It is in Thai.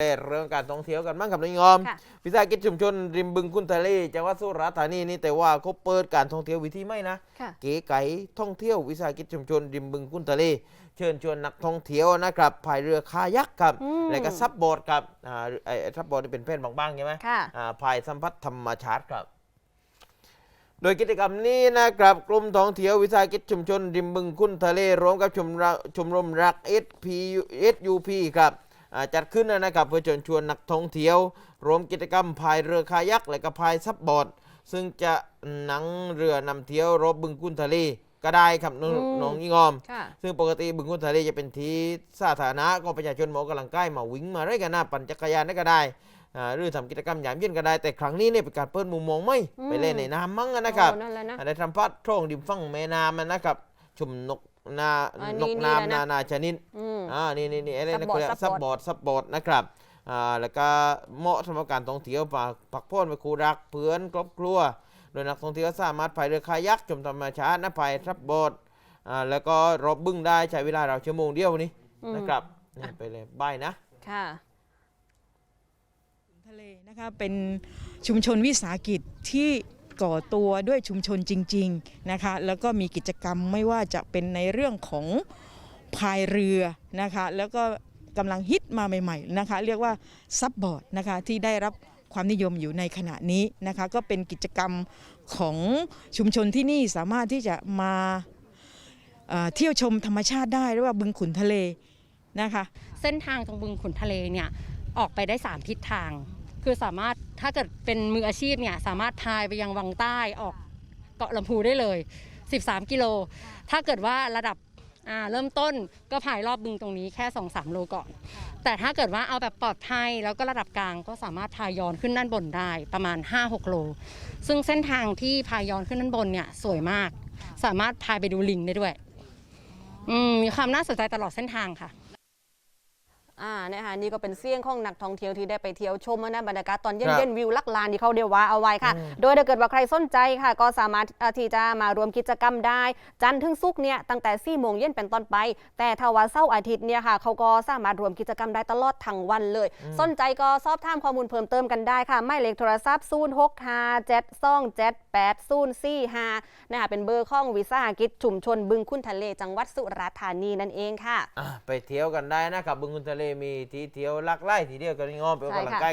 เรื่องการท่องเที่ยวกันบ้างครับนายงอมค่ะวิสาหกิจชุมชนริมบึงกุนทะเลจังหวัดสุราษฎร์ธานีนี่แต่ว่าเขาเปิดการท่องเที่ยววิธีไม่นะค่ะเก๋ไก๋ท่องเที่ยววิสาหกิจชุมชนริมบึงกุนทะเล เชิญชวนนักท่องเที่ยวนะครับพายเรือคายักครับอืมแล้วก็ซับบอร์ดครับอ่าไอ้ไอ้ซับบอร์ดนี่เป็นเพศบางๆใช่ไหมค่ะอ่าพายสัมผัสธรรมชาติครับโดยกิจกรรมนี้นะครับกลุ่มท่องเที่ยววิสาหกิจชุมชนริมบึงคุ้นทะเลร่วมกับชมรชมรมรัก SP SUP ครับอ่า จัดขึ้นนะครับเพื่อเชิญชวนนักท่องเที่ยวร่วมกิจกรรมพายเรือคายักและก็พายซับบอร์ดซึ่งจะหนังเรือนำเที่ยวรอบบึงกุนทะเลก็ได้ครับน้องอืมน้องยิ่งออมค่ะซึ่งปกติบึงกุนทะเลจะเป็นที่สาธารณะก็ประชาชนมาออกกำลังกายมาวิ่งมาอะไรกันนะปั่นจักรยานได้ก็ได้อ่าหรือทำกิจกรรมยามเย็นก็ได้แต่ครั้งนี้เนี่ยเป็นการเปิดมุมมองไม่อืมไปเล่นในน้ำมั้งนะครับโอ้นั่นแหละนะได้ทำพัดโท่งริมฝั่งแม่น้ำนะครับชุมนก นาอันนนี้กนี่น้ำแหละนานะนาชนิดอืมอ่านี่นี่นี่อะไรนะซับบอร์ดเขาเรียกซัซับบบบบออร์ร์ดดซับบอร์ดนะครับอ่าแล้วก็เหมาะสำหรับการท่องเที่ยวฝากพักผ่อนไปคู่รักเพื่อนครอบครัวโดยนักท่องเที่ยวสามารถพายเรือคายักชมธรรมชาตินะพายซับบอร์ดอ่าแล้วก็รอบบึ้งได้ใช้เวลาเราชั่วโมงเดียวนี้อืมนะครับนี่ไปเลยบายนะค่ะทะเลนะคะเป็นชุมชนวิสาหกิจที่ ก่อตัวด้วยชุมชนจริงๆนะคะแล้วก็มีกิจกรรมไม่ว่าจะเป็นในเรื่องของพายเรือนะคะแล้วก็กำลังฮิตมาใหม่ๆนะคะเรียกว่าซับบอร์ดนะคะที่ได้รับความนิยมอยู่ในขณะนี้นะคะก็เป็นกิจกรรมของชุมชนที่นี่สามารถที่จะมาเที่ยวชมธรรมชาติได้เรียกว่าบึงขุนทะเลนะคะ เส้นทางตรงบึงขุนทะเลเนี่ยออกไปได้ 3 ทิศทาง คือสามารถถ้าเกิดเป็นมืออาชีพเนี่ยสามารถพายไปยังวังใต้ออกเกาะลำพูได้เลย 13 กิโล ถ้าเกิดว่าระดับอ่าเริ่มต้นก็พายรอบบึงตรงนี้แค่ 2-3 โลก่อน แต่ถ้าเกิดว่าเอาแบบปลอดภัยแล้วก็ระดับกลางก็สามารถพายย้อนขึ้นด้านบนได้ประมาณ 5-6 โล ซึ่งเส้นทางที่พายย้อนขึ้นด้านบนเนี่ยสวยมาก สามารถพายไปดูลิงได้ด้วยอืมมีความน่าสนใจตลอดเส้นทางค่ะ อ่านะคะนี่ก็เป็นเสี้ยงของนักท่องเที่ยวที่ได้ไปเที่ยวชมนะบรรยากาศตอนครับเย็นๆวิวลักลานที่เขาเดียวว่าเอาไว้ค่ะ อืมโดยถ้าเกิดว่าใครสนใจค่ะ ก็สามารถเอ่อที่จะมารวมกิจกรรมได้ จันทร์ถึงศุกร์เนี่ยตั้งแต่4ี่โมงเย็นเป็นต้นไป แต่ถ้าวันเสาร์อาทิตย์เนี่ยค่ะเขาก็สามารถรวมกิจกรรมได้ตลอดทั้งวันเลยสนใจก็สอบถามข้อมูลเพิ่มเติมกันได้ค่ะหมายเลขโทรศัพท์ 0 6 5 7 2 7 8 0 4 5นะคะเป็นเบอร์ของวิสาหกิจชุมชนบึงคุ้นทะเลจังหวัดสุราษฎร์ธานีนั่นเองค่ะ อะไปเที่ยวกันได้นะครับบึงกุนทะเลมีทีเทียวลักไล่ทีเดียวก็นงอมไปออกกำลังใกาย